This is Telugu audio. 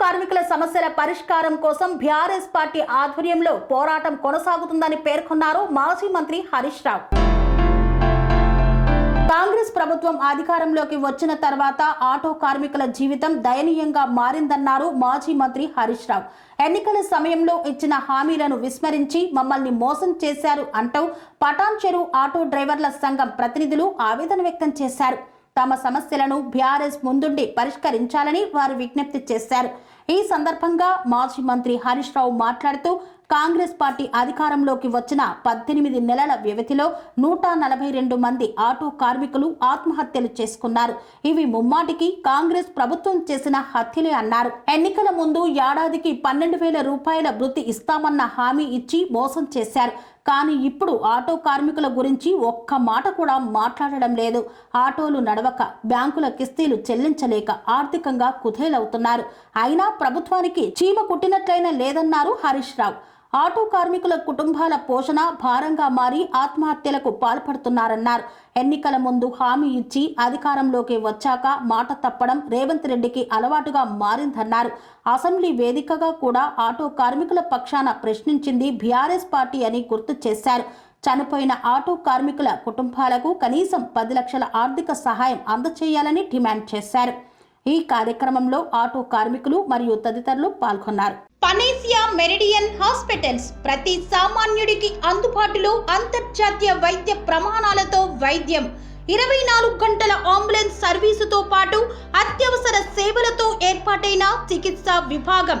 కార్మికుల సమస్యల పరిష్కారం కోసం బీఆర్ఎస్ పార్టీ ఆధ్వర్యంలో పోరాటం కొనసాగుతుందని పేర్కొన్నారు మాజీ మంత్రి హరీష్ రావు. కాంగ్రెస్ ప్రభుత్వం అధికారంలోకి వచ్చిన తర్వాత ఆటో కార్మికుల జీవితం దయనీయంగా మారిందన్నారు మాజీ మంత్రి హరీష్ రావు. ఎన్నికల సమయంలో ఇచ్చిన హామీలను విస్మరించి మమ్మల్ని మోసం చేశారు అంటూ పటాన్ చెరువు ఆటో డ్రైవర్ల సంఘం ప్రతినిధులు ఆవేదన వ్యక్తం చేశారు. తమ సమస్యలను బీఆర్ఎస్ ముందుండి పరిష్కరించాలని వారు విజ్ఞప్తి చేశారు. ఈ సందర్భంగా మాజీ మంత్రి హరీష్ రావు మాట్లాడుతూ కాంగ్రెస్ పార్టీ అధికారంలోకి వచ్చిన పద్దెనిమిది నెలల వ్యవధిలో నూట నలభై రెండు మంది ఆటో కార్మికులు ఆత్మహత్యలు చేసుకున్నారు. ఇవి ముమ్మాటికి కాంగ్రెస్ ప్రభుత్వం చేసిన హత్యలే అన్నారు. ఎన్నికల ముందు ఏడాదికి పన్నెండు వేల రూపాయల వృత్తి ఇస్తామన్న హామీ ఇచ్చి మోసం చేశారు. కానీ ఇప్పుడు ఆటో కార్మికుల గురించి ఒక్క మాట కూడా మాట్లాడడం లేదు. ఆటోలు నడవక బ్యాంకుల కిస్తీలు చెల్లించలేక ఆర్థికంగా కుదేలవుతున్నారు. అయినా ప్రభుత్వానికి చీమ కుట్టినట్లయినా లేదన్నారు హరీష్ రావు. ఆటో కార్మికుల కుటుంబాల పోషణ భారంగా మారి ఆత్మహత్యలకు పాల్పడుతున్నారన్నారు. ఎన్నికల ముందు హామీ ఇచ్చి అధికారంలోకి వచ్చాక మాట తప్పడం రేవంత్ రెడ్డికి అలవాటుగా మారిందన్నారు. అసెంబ్లీ వేదికగా కూడా ఆటో కార్మికుల పక్షాన ప్రశ్నించింది బీఆర్ఎస్ పార్టీ అని గుర్తు చేశారు. చనిపోయిన ఆటో కార్మికుల కుటుంబాలకు కనీసం పది లక్షల ఆర్థిక సహాయం అందచేయాలని డిమాండ్ చేశారు. ఈ కార్యక్రమంలో ఆటో కార్మికులు మరియు తదితరులు పాల్గొన్నారు. పనేసియా మెరిడియన్ హాస్పిటల్స్ ప్రతి సామాన్యుడికి అందుబాటులో అంతర్జాతీయ వైద్య ప్రమాణాలతో వైద్యం. ఇరవై నాలుగు గంటల అంబులెన్స్ సర్వీసుతో పాటు అత్యవసర సేవలతో ఏర్పాటైన చికిత్సా విభాగం.